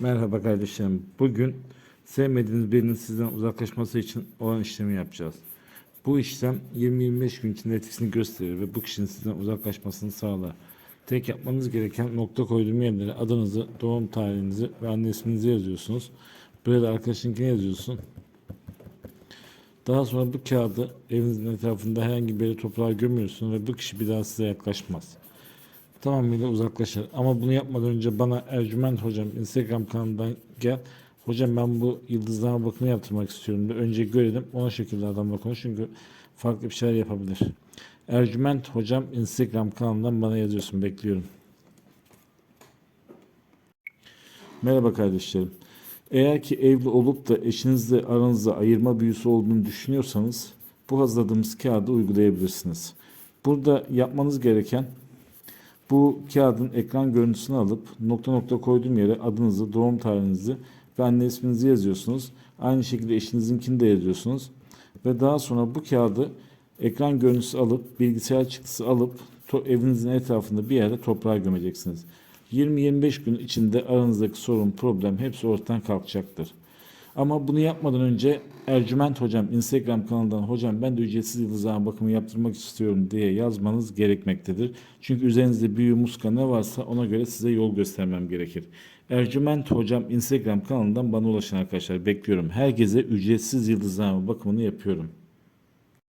Merhaba kardeşlerim. Bugün sevmediğiniz birinin sizden uzaklaşması için olan işlemi yapacağız. Bu işlem 20-25 gün içinde etkisini gösterir ve bu kişinin sizden uzaklaşmasını sağlar. Tek yapmanız gereken nokta koyduğum yerlere adınızı, doğum tarihinizi ve anne isminizi yazıyorsunuz. Buraya da arkadaşınkini yazıyorsun. Daha sonra bu kağıdı evinizin etrafında herhangi bir toprağa gömüyorsun ve bu kişi bir daha size yaklaşmaz tamamıyla uzaklaşır. Ama bunu yapmadan önce bana Ercüment Hocam Instagram kanalından gel. Hocam ben bu yıldızlama bakımı yaptırmak istiyorum de önce görelim. Ona şekilde adamla konuş çünkü farklı bir şeyler yapabilir. Ercüment Hocam Instagram kanalından bana yazıyorsun. Bekliyorum. Merhaba kardeşlerim. Eğer ki evli olup da eşinizle aranızda ayırma büyüsü olduğunu düşünüyorsanız bu hazırladığımız kağıdı uygulayabilirsiniz. Burada yapmanız gereken bu kağıdın ekran görüntüsünü alıp nokta nokta koyduğum yere adınızı, doğum tarihinizi ve anne isminizi yazıyorsunuz. Aynı şekilde eşinizinkini de yazıyorsunuz. Ve daha sonra bu kağıdı ekran görüntüsü alıp bilgisayar çıktısı alıp evinizin etrafında bir yerde toprağa gömeceksiniz. 20-25 gün içinde aranızdaki sorun, problem hepsi ortadan kalkacaktır. Ama bunu yapmadan önce Ercüment Hocam Instagram kanalından hocam ben de ücretsiz yıldızlama bakımı yaptırmak istiyorum diye yazmanız gerekmektedir. Çünkü üzerinizde büyü, muska ne varsa ona göre size yol göstermem gerekir. Ercüment Hocam Instagram kanalından bana ulaşın arkadaşlar. Bekliyorum. Herkese ücretsiz yıldızlama bakımını yapıyorum.